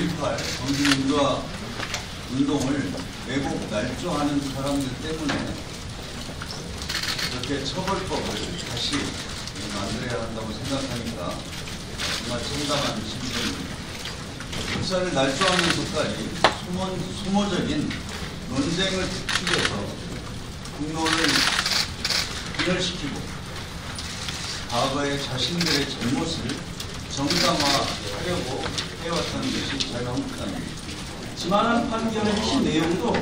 민주화 운동을 왜곡 날조하는 사람들 때문에 이렇게 처벌법을 다시 만들어야 한다고 생각하니까 정말 참담한 심정입니다. 역사를 날조하면서까지 소모, 소모적인 논쟁을 부추겨서 분노를 분열시키고 과거의 자신들의 잘못을 정당화하려고 해왔다는 것이 자유한국당입니다. 지만한 판결의 핵심 내용도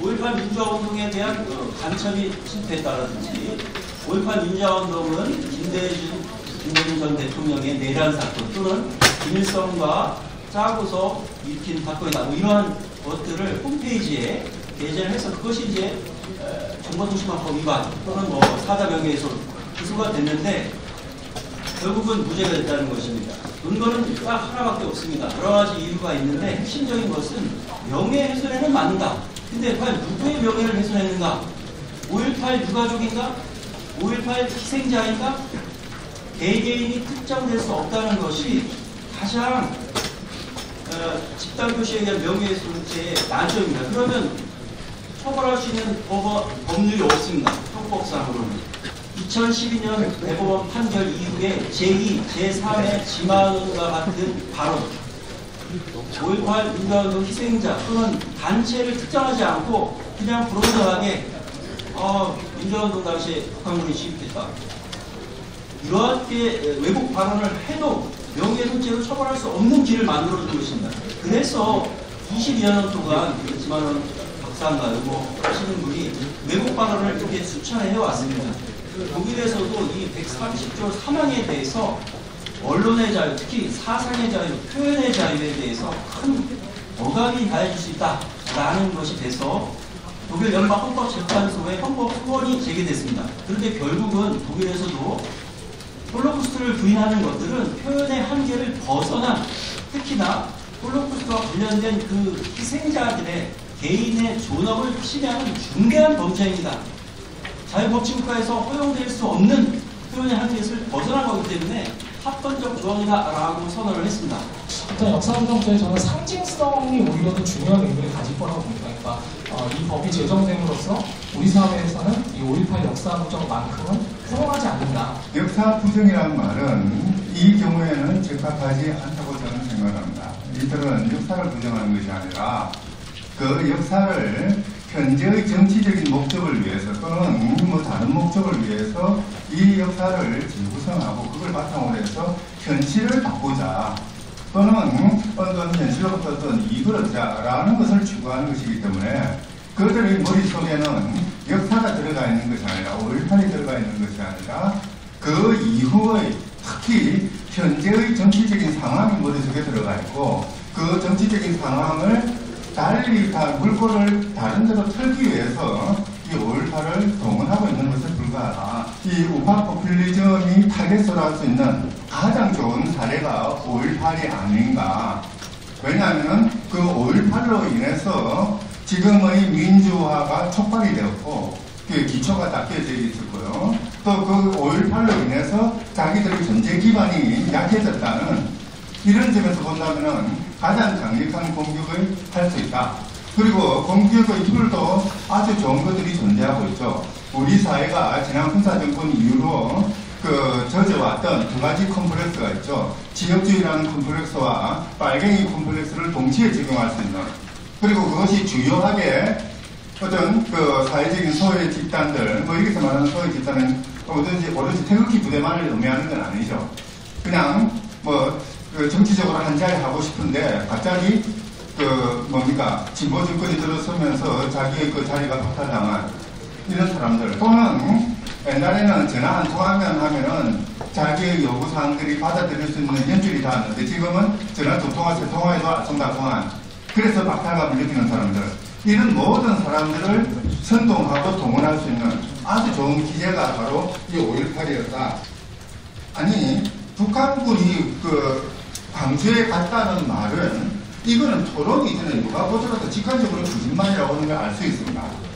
5.18 민주화운동에 대한 그 간첩이 실패했다라든지 5.18 민주화운동은 김대중, 김대중 전 대통령의 내란 사건 또는 김일성과 짜고서 일으킨 사건이다. 뭐 이러한 것들을 홈페이지에 게재를 해서 그것이 이제 에, 정보통신망법 위반 또는 뭐 사자명예훼손 기소가 됐는데 결국은 무죄가 됐다는 것입니다. 근거는 딱 하나밖에 없습니다. 여러 가지 이유가 있는데 핵심적인 것은 명예 훼손에는 맞는다. 근데 과연 누구의 명예를 훼손했는가? 5.18 유가족인가? 5.18 희생자인가? 개개인이 특정될 수 없다는 것이 가장 어, 집단 교시에 대한 명예훼손죄의 난점입니다. 그러면 처벌할 수 있는 법, 법률이 없습니다. 형법상으로는. 2012년 대법원 판결 이후에 제2, 제3의 지만원과 같은 발언 5.18 민주화운동 희생자 또는 단체를 특정하지 않고 그냥 불온전하게 어, 민주화운동 당시에 북한군이 시입했다. 이렇게 외국 발언을 해도 명예훼손죄로 처벌할 수 없는 길을 만들어준 것입니다. 그래서 22년 동안 지만원 박사인가요? 뭐 하시는 분이 외국 발언을 이렇게 수차례 해왔습니다. 독일에서도 이 130조 3항에 대해서 언론의 자유, 특히 사상의 자유, 표현의 자유에 대해서 큰 억압이 가해질 수 있다라는 것이 돼서 독일 연방 헌법재판소에 헌법 소원이 제기됐습니다. 그런데 결국은 독일에서도 홀로코스트를 부인하는 것들은 표현의 한계를 벗어난 특히나 홀로코스트와 관련된 그 희생자들의 개인의 존엄을 침해하는 중대한 범죄입니다. 자유법치국가에서 허용될 수 없는 표현의 한계를 벗어난 거기 때문에 합헌적 조항이다라고 선언을 했습니다. 일단 역사운동죄에 저는 상징성이 오히려 더 중요한 의미를 가질 거라고 봅니다. 그러니까 어, 이 법이 제정됨으로써 우리 사회에서는 이 5.18 역사부정만큼은 허용하지 않는다. 역사 부정이라는 말은 이 경우에는 적합하지 않다고 저는 생각합니다. 이들은 역사를 부정하는 것이 아니라 그 역사를 현재의 정치적인 목적을 위해서 또는 뭐 다른 목적을 위해서 이 역사를 재구성하고 그걸 바탕으로 해서 현실을 바꾸자 또는 어떤 현실로부터 어떤 이익을 얻자라는 것을 추구하는 것이기 때문에 그들의 머릿속에는 역사가 들어가 있는 것이 아니라 5.18이 들어가 있는 것이 아니라 그 이후의 특히 현재의 정치적인 상황이 머릿속에 들어가 있고 그 정치적인 상황을 달리 다 물꼬를 다른 데로 틀기 위해서 이 5.18을 동원하고 있는 것에 불과하다. 이 우파 포퓰리즘이 타겟으로 할 수 있는 가장 좋은 사례가 5.18이 아닌가. 왜냐하면 그 5.18로 인해서 지금의 민주화가 촉발이 되었고 그 기초가 닦여져 있었고요. 또 그 5.18로 인해서 자기들의 전제 기반이 약해졌다는 이런 점에서 본다면은 가장 강력한 공격을 할 수 있다. 그리고 공격의 툴도 아주 좋은 것들이 존재하고 있죠. 우리 사회가 지난 군사정권 이후로 그 젖어왔던 두 가지 컴플렉스가 있죠. 지역주의라는 컴플렉스와 빨갱이 컴플렉스를 동시에 적용할 수 있는 그리고 그것이 주요하게 어떤 그 사회적인 소외 집단들 뭐 여기서 말하는 소외 집단은 오든지 오든지 태극기 부대만을 의미하는 건 아니죠. 그냥 뭐 그 정치적으로 한 자리 하고 싶은데 갑자기 그 뭡니까? 진보 정권이 들어서면서 자기의 그 자리가 박탈당한 이런 사람들 또는 옛날에는 전화 한 통화면 하면은 자기의 요구 사항들이 받아들일 수 있는 현실이 닿았는데 지금은 전화 두 통화 세 통화에도 알쏭달쏭한 그래서 박탈감을 느끼는 사람들. 이런 모든 사람들을 선동하고 동원할 수 있는 아주 좋은 기제가 바로 이 5.18이었다. 아니 북한군이 그 광주에 갔다는 말은 이거는 토론 이 전에 누가 보더라도 직관적으로 거짓말이라고 하는 걸 알 수 있습니다.